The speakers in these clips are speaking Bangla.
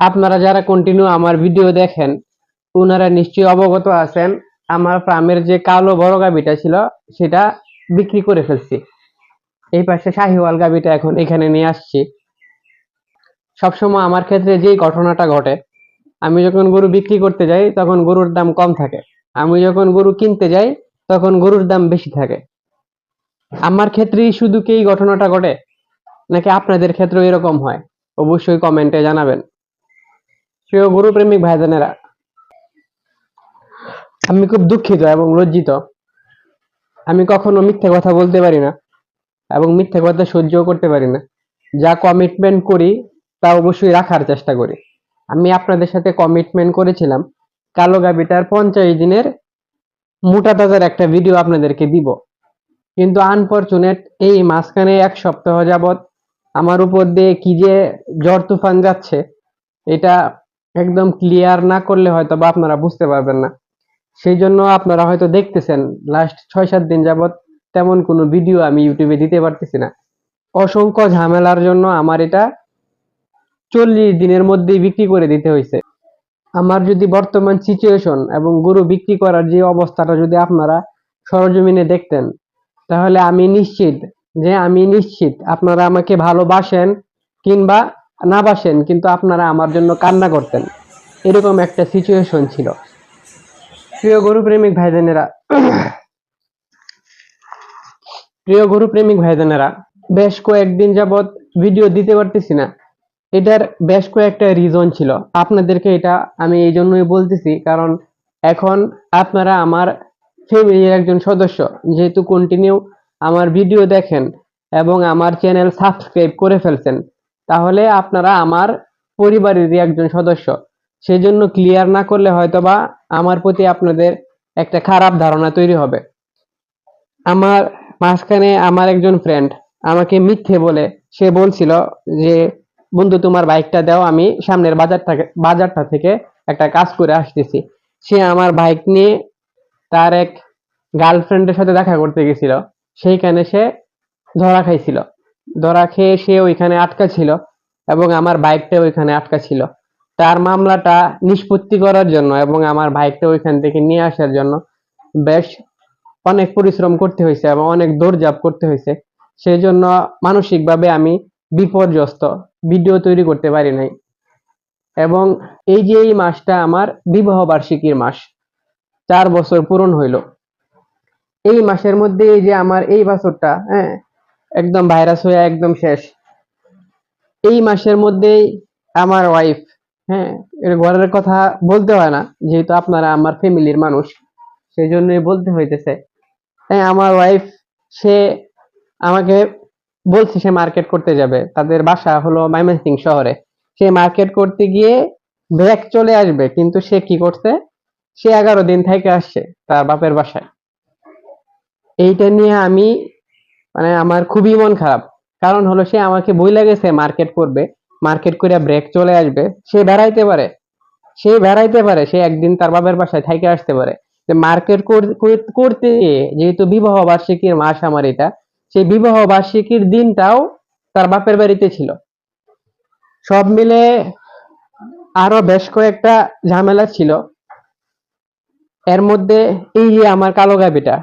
আপনারা যারা কন্টিনিউ আমার ভিডিও দেখেন ওনারা নিশ্চয়ই অবগত আছেন, আমার ফার্মের যে কালো বড় গাবিটা ছিল, সেটা বিক্রি করে ফেলছি। এই পাশে শাহিওয়াল গাবিটা এখন এখানে নিয়ে আসছি। সবসময় আমার ক্ষেত্রে যেই ঘটনাটা ঘটে, আমি যখন গরু বিক্রি করতে যাই, তখন গরুর দাম কম থাকে। আমি যখন গরু কিনতে যাই, তখন গরুর দাম বেশি থাকে। আমার ক্ষেত্রেই শুধু কি এই ঘটনাটা ঘটে, নাকি আপনাদের ক্ষেত্রেও এরকম হয়? অবশ্যই কমেন্টে জানাবেন। প্রিয় গরু প্রেমিক ভাইজানেরা, আমি খুব দুঃখিত এবং লজ্জিত। আমি কখনো মিথ্যে কথা বলতে পারি না এবং মিথ্যে কথা সহ্য করতে পারি না। যা কমিটমেন্ট করি, তা অবশ্যই রাখার চেষ্টা করি। আমি আপনাদের সাথে কমিটমেন্ট করেছিলাম। কালো গাবিটার পঞ্চাশ দিনের মোটা তাজার একটা ভিডিও আপনাদেরকে দিব। কিন্তু আনফরচুনেট এই মাঝখানে এক সপ্তাহ যাবত আমার উপর দিয়ে কি যে জ্বর তুফান যাচ্ছে, এটা একদম ক্লিয়ার না করলে হয়তো বা আপনারা বুঝতে পারবেন না। সেই জন্য আপনারা হয়তো দেখতেছেন লাস্ট ছয় সাত দিন যাবত তেমন কোনো ভিডিও আমি ইউটিউবে দিতে পারতেছি না। অসংখ্য ঝামেলার জন্য আমার এটা চল্লিশ দিনের মধ্যেই বিক্রি করে দিতে হয়েছে। আমার যদি বর্তমান সিচুয়েশন এবং গরু বিক্রি করার যে অবস্থাটা যদি আপনারা সরজমিনে দেখতেন, তাহলে আমি নিশ্চিত যে, আমি নিশ্চিত আপনারা আমাকে ভালোবাসেন কিংবা না বাসেন, কিন্তু আপনারা আমার জন্য কান্না করতেন। এরকম একটা সিচুয়েশন ছিল। প্রিয় গরু প্রেমিক ভাইজানেরা প্রিয় গরু প্রেমিক ভাইজানেরা বেশ কয়েকদিন যাবৎ ভিডিও দিতে পারতেছি না। এটার বেশ কয়েকটা রিজন ছিল। আপনাদেরকে এটা আমি এই জন্যই বলতেছি, কারণ এখন আপনারা আমার ফ্যামিলির একজন সদস্য। যেহেতু কন্টিনিউ আমার ভিডিও দেখেন এবং আমার চ্যানেল সাবস্ক্রাইব করে ফেলছেন তাহলে আপনারা আমার পরিবারেরই একজন সদস্য। সেজন্য ক্লিয়ার না করলে হয়তোবা আমার প্রতি আপনাদের একটা খারাপ ধারণা তৈরি হবে। আমার মাঝখানে আমার একজন ফ্রেন্ড আমাকে মিথ্যে বলে সে বলছিল যে, বন্ধু, তোমার বাইকটা দাও, আমি সামনের বাজারটা বাজারটা থেকে একটা কাজ করে আসতেছি। সে আমার বাইক নিয়ে তার এক গার্লফ্রেন্ডের সাথে দেখা করতে গেছিল। সেইখানে সে ধরা খাইছিল। ধরা খেয়ে সে ওইখানে আটকা ছিল এবং আমার বাইকটা ওইখানে আটকা ছিল। তার মামলাটা নিষ্পত্তি করার জন্য এবং আমার বাইকটা ওইখান থেকে নিয়ে আসার জন্য বেশ অনেক পরিশ্রম করতে হয়েছে এবং অনেক দৌড়ঝাঁপ করতে হয়েছে। সেই জন্য মানসিকভাবে আমি বিপর্যস্ত, ভিডিও তৈরি করতে পারি নাই। এবং এই যে এই মাসটা আমার বিবাহ বার্ষিকীর মাস, চার বছর পূরণ হইল। এই মাসের মধ্যে এই যে আমার এই বছরটা হ্যাঁ একদম ভাইরাস হয়ে একদম শেষ। এই মাসের মধ্যেই আমার ওয়াইফ হ্যাঁ এর ঘরের কথা বলতে হয় না, যেহেতু আপনারা আমার ফ্যামিলির মানুষ সেই জন্যই বলতে হইতেছে। হ্যাঁ আমার ওয়াইফ সে আমাকে বলছে সে মার্কেট করতে যাবে। তাদের বাসা হলো ময়মনসিং শহরে। সে মার্কেট করতে গিয়ে ব্যাগ চলে আসবে, কিন্তু সে কি করছে? সে এগারো দিন থেকে আসছে তার বাপের বাসায়। এইটা নিয়ে আমি মানে আমার খুবই মন খারাপ। কারণ হলো সে আমাকে বই গেছে মার্কেট করবে। মার্কেট করে ব্রেক চলে আসবে। সে বেড়াইতে পারে। সে বেড়াইতে পারে। সে একদিন তার বাপের বাসায় থাইকে আসতে পারে। যে মার্কেট করতে যেহেতু বিবাহ বার্ষিকীর মাস আমার এটা, সেই বিবাহ বার্ষিকীর দিনটাও তার বাপের বাড়িতে ছিল। সব মিলে আরও বেশ কয়েকটা ঝামেলা ছিল। এর মধ্যে এই যে আমার কালো গাবিটা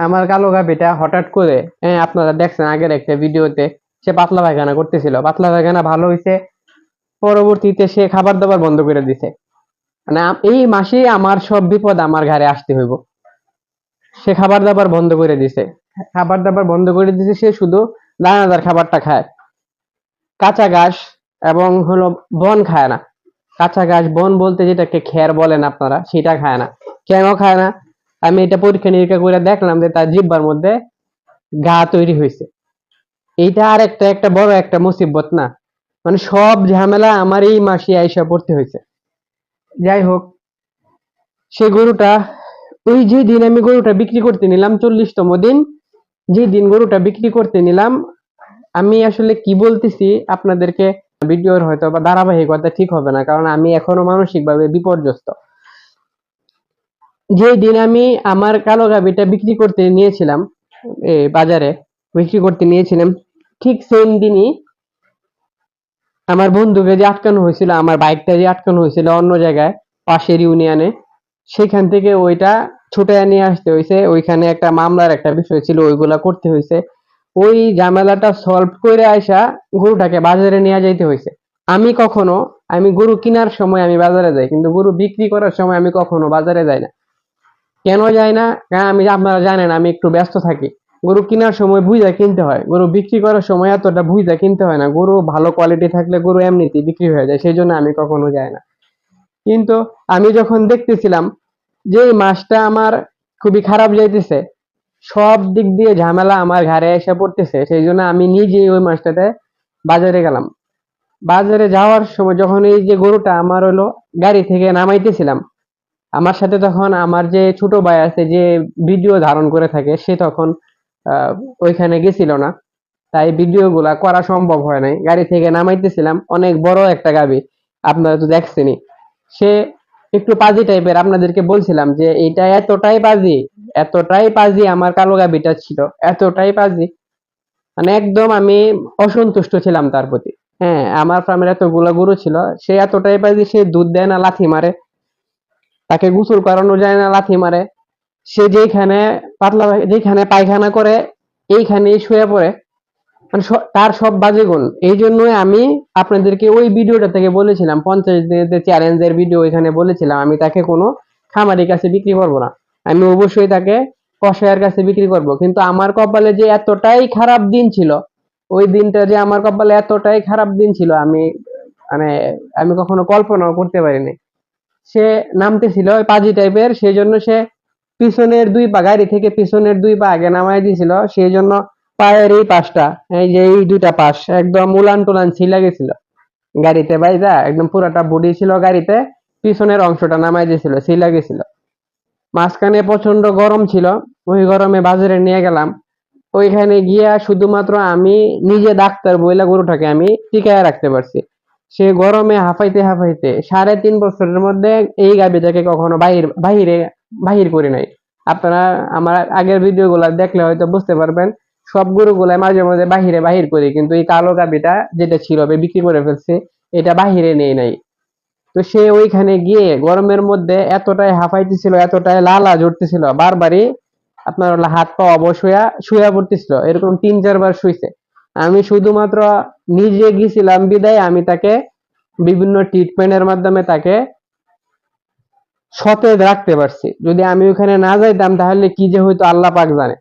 আমার কালো গাবিটা হঠাৎ করে হ্যাঁ আপনারা দেখছেন আগের একটা ভিডিওতে, সে পাতলা পায়খানা করতেছিল। পাতলা পায়খানা ভালো হয়েছে পরবর্তীতে সে খাবার দাবার বন্ধ করে দিছে। মানে এই মাসে আমার সব বিপদ আমার ঘরে আসতে হইব। সে খাবার দাবার বন্ধ করে দিছে। খাবার দাবার বন্ধ করে দিছে, সে শুধু দানাদার খাবারটা খায়। কাঁচা ঘাস এবং হলো বন খায় না। কাঁচা ঘাস, বন বলতে যেটাকে খের বলেন আপনারা, সেটা খায় না। কেন খায় না। আমি এটা পরীক্ষা নিরীক্ষা করে দেখলাম যে তার জিব্বার মধ্যে গা তৈরি হয়েছে। এইটা আর একটা একটা বড় একটা মুসিবত না? মানে সব ঝামেলা আমার এই মাসে আইসা পড়তে হয়েছে। যাই হোক, সে গরুটা, ওই যে দিন আমি গরুটা বিক্রি করতে নিলাম, চল্লিশতম দিন যে দিন গরুটা বিক্রি করতে নিলাম, আমি আসলে কি বলতেছি আপনাদেরকে, ভিডিওর হয়তো বা ধারাবাহিকতা ঠিক হবে না, কারণ আমি এখনও মানসিকভাবে বিপর্যস্ত। যে দিন আমি আমার কালো গাবিটা বিক্রি করতে নিয়েছিলাম বাজারে বিক্রি করতে নিয়েছিলাম, ঠিক সেম দিনই আমার বন্ধুকে যে আটকানো হয়েছিল, আমার বাইকটা যে আটকানো হয়েছিল অন্য জায়গায়, পাশের ইউনিয়নে সেখান থেকে ওইটা ছুটে নিয়ে আসতে হয়েছে। ওইখানে একটা মামলার একটা বিষয় ছিল, ওইগুলা করতে হয়েছে। ওই ঝামেলাটা সলভ করে আসা গরুটাকে বাজারে নিয়ে যাইতে হয়েছে। আমি কখনো, আমি গরু কেনার সময় আমি বাজারে যাই, কিন্তু গরু বিক্রি করার সময় আমি কখনো বাজারে যাই না। কেন যাই না? কারণ আমি আপনারা জানেন, আমি একটু ব্যস্ত থাকি। গরু কেনার সময় বুঝা কিনতে হয়। গরু বিক্রি করার সময় এতটা বুঝা কিনতে হয় না। গরু ভালো কোয়ালিটি থাকলে গরু এমনিতেই বিক্রি হয়ে যায়। সেই জন্য আমি কখনো যাই না। কিন্তু আমি যখন দেখতেছিলাম যে মাসটা আমার খুবই খারাপ যাইতেছে, সব দিক দিয়ে ঝামেলা আমার ঘাড়ে এসে পড়তেছে। সেই জন্য আমি নিজেই ওই মাসটাতে বাজারে গেলাম। বাজারে যাওয়ার সময় যখন এই যে গরুটা আমার হলো, গাড়ি থেকে নামাইতেছিলাম আমার সাথে তখন আমার যে ছোট ভাই আছে যে ভিডিও ধারণ করে থাকে, সে তখন ওইখানে গেছিল না। তাই ভিডিও গুলা করা সম্ভব হয় নাই। গাড়ি থেকে নামাইতেছিলাম, অনেক বড় একটা গাবি আপনারা তো দেখছেনই। সে একটু পাজি টাইপের আপনাদেরকে বলছিলাম যে এটা এতটাই পাজি এতটাই পাজি আমার কালো গাবিটা ছিল, এতটাই পাজি। মানে একদম আমি অসন্তুষ্ট ছিলাম তার প্রতি। হ্যাঁ আমার ফার্মের এতগুলা গরু ছিল, সে এতটাই পাজি, সে দুধ দেয় না, লাথি মারে। তাকে গোসল করানো যায় না, লাথি মারে। সে যেখানে পাতলা যেখানে পায়খানা করে, এইখানেই শুয়ে পড়ে। মানে তার সব বাজে গুণ। এই জন্যই আমি আপনাদেরকে ওই ভিডিওটা থেকে বলেছিলাম, পঞ্চাশ দিনের চ্যালেঞ্জের ভিডিও এখানে বলেছিলাম, আমি তাকে কোনো খামারির কাছে বিক্রি করব না। আমি অবশ্যই তাকে কষায়ের কাছে বিক্রি করব। কিন্তু আমার কপালে যে এতটাই খারাপ দিন ছিল, ওই দিনটা যে আমার কপালে এতটাই খারাপ দিন ছিল, আমি মানে আমি কখনো কল্পনাও করতে পারিনি। সে নামতেছিল ওই পাজি টাইপের সেই জন্য সে পিছনের দুই পা, গাড়ি থেকে পিছনের দুই পা আগে নামাই দিয়েছিল সেই জন্য পায়ের এই পাশটা, এই যে এই দুইটা পাশ একদম উলান টুলান ছিলা গেছিল। গাড়িতে বাইজা, একদম পুরাটা বডি ছিল গাড়িতে, পিছনের অংশটা নামাই দিয়েছিল, ছিলা গেছিল। মাঝখানে প্রচণ্ড গরম ছিল, ওই গরমে বাজারে নিয়ে গেলাম। ওইখানে গিয়া শুধুমাত্র আমি, নিজে ডাক্তার বইলা গরুটাকে আমি টিকায় রাখতে পারছি। সে গরমে হাঁপাইতে হাঁপাইতে সাড়ে তিন বছরের মধ্যে এই গাবিটাকে কখনো বাহির, বাহিরে, বাহির করি নাই। আপনারা আমার আগের ভিডিও গুলা দেখলে হয়তো বুঝতে পারবেন, সব গরু গরুগুলাই মাঝে মাঝে বাহিরে বাহির করি, কিন্তু এই কালো গাবিটা যেটা ছিল বিক্রি করে ফেলছে, এটা বাহিরে নেই নাই। তো সে ওইখানে গিয়ে গরমের মধ্যে এতটাই হাঁপাইতেছিল, এতটাই লালা জড়তেছিল, বারবারই আপনার হাত পা অবশ্যই শুয়ে পড়তেছিল, এরকম তিন চারবার শুইছে। আমি শুধুমাত্র নিজে গেছিলাম বিদায়, আমি তাকে বিভিন্ন ট্রিটমেন্টের মাধ্যমে তাকে সতেজ রাখতে পারছি। যদি আমি ওখানে না যাইতাম, তাহলে কি যে হইতো আল্লাহ পাক জানে।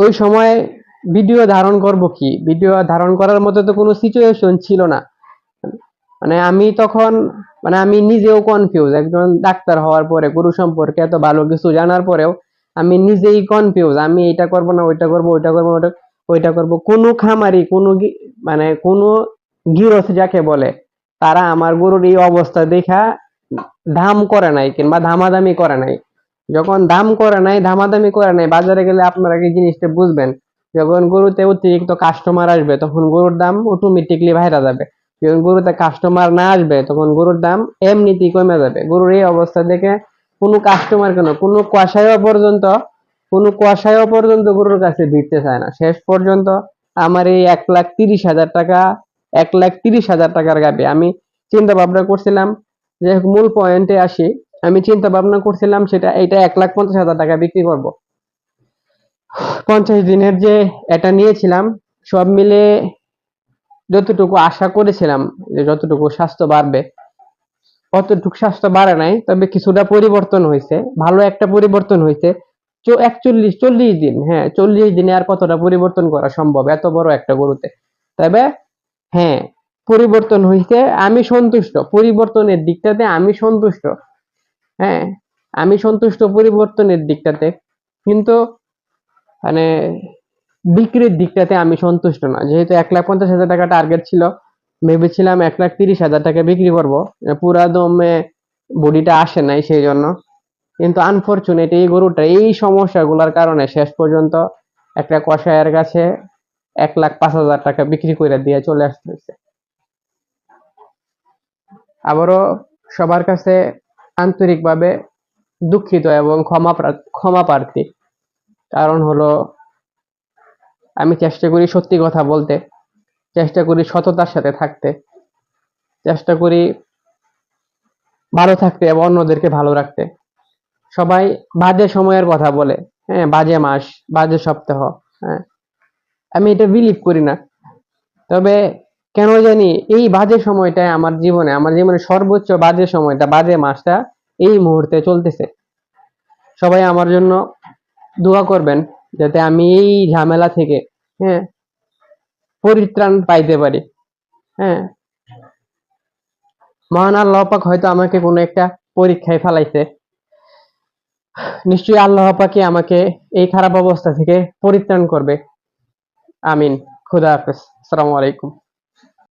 ওই সময় ভিডিও ধারণ করব কি? ভিডিও ধারণ করার মতো তো কোনো সিচুয়েশন ছিল না। মানে আমি তখন মানে আমি নিজেও কনফিউজ একজন ডাক্তার হওয়ার পরে, গুরু সম্পর্কে এত ভালো কিছু জানার পরেও আমি নিজেই কনফিউজ আমি এটা করব না, ওইটা করব ওইটা করব ওইটা ওইটা করব। কোনো খামারি, কোনো মানে কোনো গিরস যাকে বলে, তারা আমার গরুর এই অবস্থা দেখা দাম করে নাই কিংবা দামাদামি করে নাই। যখন দাম করে নাই ধামাদামি করে নাই, বাজারে গেলে আপনারা কি জিনিসটা বুঝবেন? যখন গরুতে অতিরিক্ত কাস্টমার আসবে, তখন গরুর দাম অটোমেটিকলি বাইরে যাবে। যখন গরুতে কাস্টমার না আসবে, তখন গরুর দাম এমনিতেই কমে যাবে। গরুর এই অবস্থা দেখে কোনো কাস্টমার কেন? কোনো কষাইও পর্যন্ত কোনো কষাইও পর্যন্ত গরুর কাছে ভিড়তে চায় না। শেষ পর্যন্ত আমার এই এক লাখ তিরিশ হাজার টাকা, এক লাখ তিরিশ হাজার টাকার গাবে। আমি চিন্তা ভাবনা করছিলাম, যে মূল পয়েন্টে আসি। আমি চিন্তা ভাবনা করছিলাম, সেটা এটা এক লাখ পঞ্চাশ হাজার টাকা বিক্রি করব। পঞ্চাশ দিনের যে এটা নিয়েছিলাম, সব মিলে যতটুকু আশা করেছিলাম যে যতটুকু স্বাস্থ্য বাড়বে, অতটুকু স্বাস্থ্য বাড়ে নাই, তবে কিছুটা পরিবর্তন হয়েছে। ভালো একটা পরিবর্তন হয়েছে। একচল্লিশ, চল্লিশ দিন হ্যাঁ চল্লিশ দিনে আর কতটা পরিবর্তন করা সম্ভব? এত বড় একটা গরুতে। তবে হ্যাঁ পরিবর্তন হয়েছে আমি সন্তুষ্ট। পরিবর্তনের দিকটাতে আমি সন্তুষ্ট। হ্যাঁ আমি সন্তুষ্ট পরিবর্তনের দিকটাতে। কিন্তু মানে বিক্রির দিকটাতে আমি সন্তুষ্ট না। যেহেতু এক লাখ পঞ্চাশ হাজার টাকা টার্গেট ছিল, ভেবেছিলাম এক লাখ তিরিশ হাজার টাকা বিক্রি করব। পুরা দমে বডিটা আসে নাই সেই জন্য। কিন্তু আনফরচুনেট এই গরুটা এই সমস্যাগুলোর কারণে শেষ পর্যন্ত একটা কষায়ের কাছে এক লাখ পাঁচ হাজার টাকা বিক্রি করে দিয়ে চলে আসতে হয়েছে আবারও সবার কাছে আন্তরিকভাবে দুঃখিত এবং ক্ষমা ক্ষমা প্রার্থী। কারণ হলো, আমি চেষ্টা করি সত্যি কথা বলতে, চেষ্টা করি সততার সাথে থাকতে, চেষ্টা করি ভালো থাকতে এবং অন্যদেরকে ভালো রাখতে। সবাই বাজে সময়ের কথা বলে। হ্যাঁ বাজে মাস, বাজে সপ্তাহ হ্যাঁ। আমি এটা বিলিভ করি না। তবে কেন জানি এই বাজে সময়টায় আমার জীবনে আমার জীবনে সর্বোচ্চ বাজে সময়টা, বাজে মাসটা এই মুহূর্তে চলতেছে। সবাই আমার জন্য দোয়া করবেন যাতে আমি এই ঝামেলা থেকে হ্যাঁ পরিত্রাণ পাইতে পারি হ্যাঁ। মহান আল্লাহ পাক হয়তো আমাকে কোনো একটা পরীক্ষায় ফেলাইছে। নিশ্চয়ই আল্লাহ পাকে আমাকে এই খারাপ অবস্থা থেকে পরিত্রাণ করবে। আমিন। খুদা হাফেজ। আসসালামু আলাইকুম।